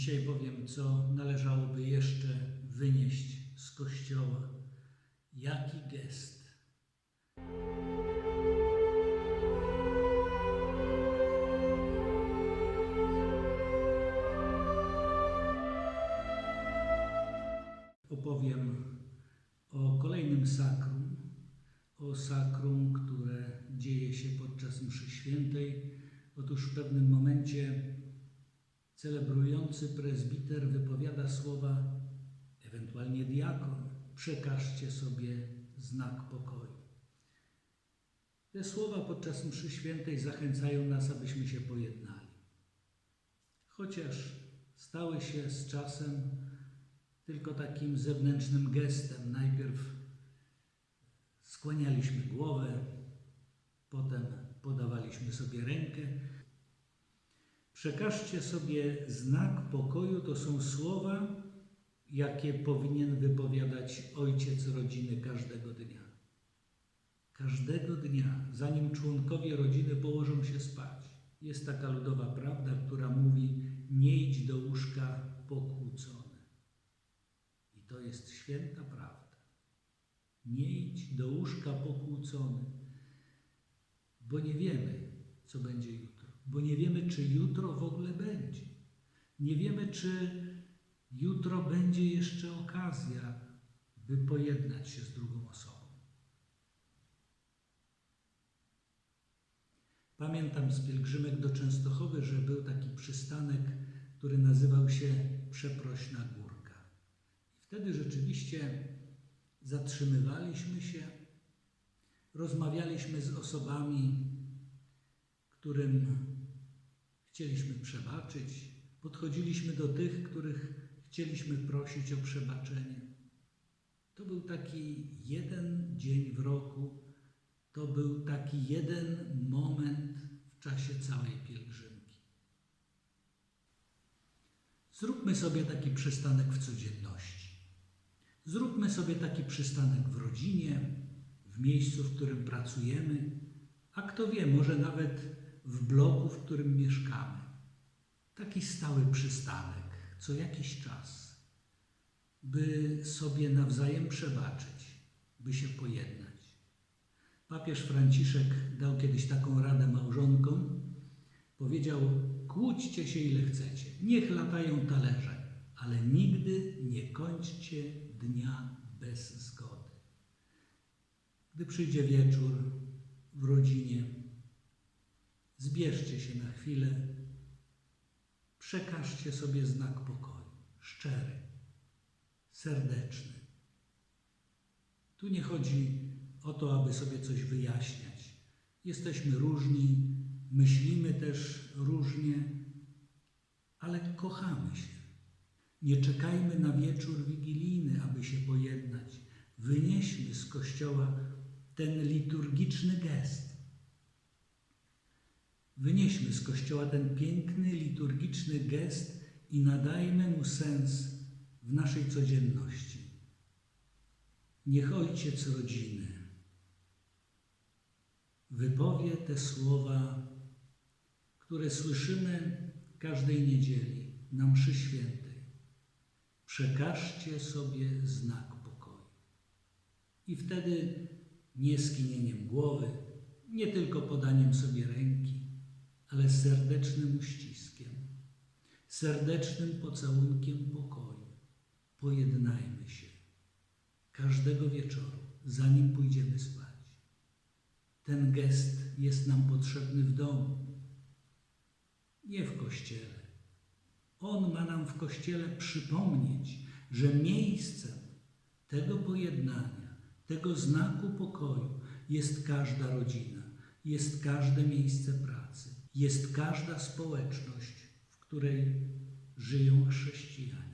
Dzisiaj powiem, co należałoby jeszcze wynieść z kościoła. Jaki gest. Opowiem o kolejnym sakrum, o sakrum, które dzieje się podczas mszy świętej. Otóż w pewnym momencie celebrujący prezbiter wypowiada słowa, ewentualnie diakon, przekażcie sobie znak pokoju. Te słowa podczas mszy świętej zachęcają nas, abyśmy się pojednali. Chociaż stały się z czasem tylko takim zewnętrznym gestem. Najpierw skłanialiśmy głowę, potem podawaliśmy sobie rękę. Przekażcie sobie znak pokoju to są słowa, jakie powinien wypowiadać ojciec rodziny każdego dnia. Każdego dnia, zanim członkowie rodziny położą się spać. Jest taka ludowa prawda, która mówi: Nie idź do łóżka pokłócony. I to jest święta prawda. Nie idź do łóżka pokłócony, bo nie wiemy, co będzie jutro. Bo nie wiemy, czy jutro w ogóle będzie. Nie wiemy, czy jutro będzie jeszcze okazja, by pojednać się z drugą osobą. Pamiętam z pielgrzymek do Częstochowy, że był taki przystanek, który nazywał się Przeprośna Górka. Wtedy rzeczywiście zatrzymywaliśmy się, rozmawialiśmy z osobami, którym chcieliśmy przebaczyć, podchodziliśmy do tych, których chcieliśmy prosić o przebaczenie. To był taki jeden dzień w roku, to był taki jeden moment w czasie całej pielgrzymki. Zróbmy sobie taki przystanek w codzienności. Zróbmy sobie taki przystanek w rodzinie, w miejscu, w którym pracujemy, a kto wie, może nawet w bloku, w którym mieszkamy. Taki stały przystanek, co jakiś czas, by sobie nawzajem przebaczyć, by się pojednać. Papież Franciszek dał kiedyś taką radę małżonkom. Powiedział: Kłóćcie się ile chcecie, niech latają talerze, ale nigdy nie kończcie dnia bez zgody. Gdy przyjdzie wieczór zbierzcie się na chwilę, przekażcie sobie znak pokoju, szczery, serdeczny. Tu nie chodzi o to, aby sobie coś wyjaśniać. Jesteśmy różni, myślimy też różnie, ale kochamy się. Nie czekajmy na wieczór wigilijny, aby się pojednać. Wynieśmy z kościoła ten liturgiczny gest. Wynieśmy z kościoła ten piękny liturgiczny gest i nadajmy mu sens w naszej codzienności. Niech ojciec rodziny wypowie te słowa, które słyszymy każdej niedzieli na mszy świętej. Przekażcie sobie znak pokoju. I wtedy nie skinieniem głowy, nie tylko podaniem sobie ręki, ale serdecznym uściskiem, serdecznym pocałunkiem pokoju. Pojednajmy się każdego wieczoru, zanim pójdziemy spać. Ten gest jest nam potrzebny w domu, nie w kościele. On ma nam w kościele przypomnieć, że miejscem tego pojednania, tego znaku pokoju jest każda rodzina, jest każde miejsce pracy, jest każda społeczność, w której żyją chrześcijanie.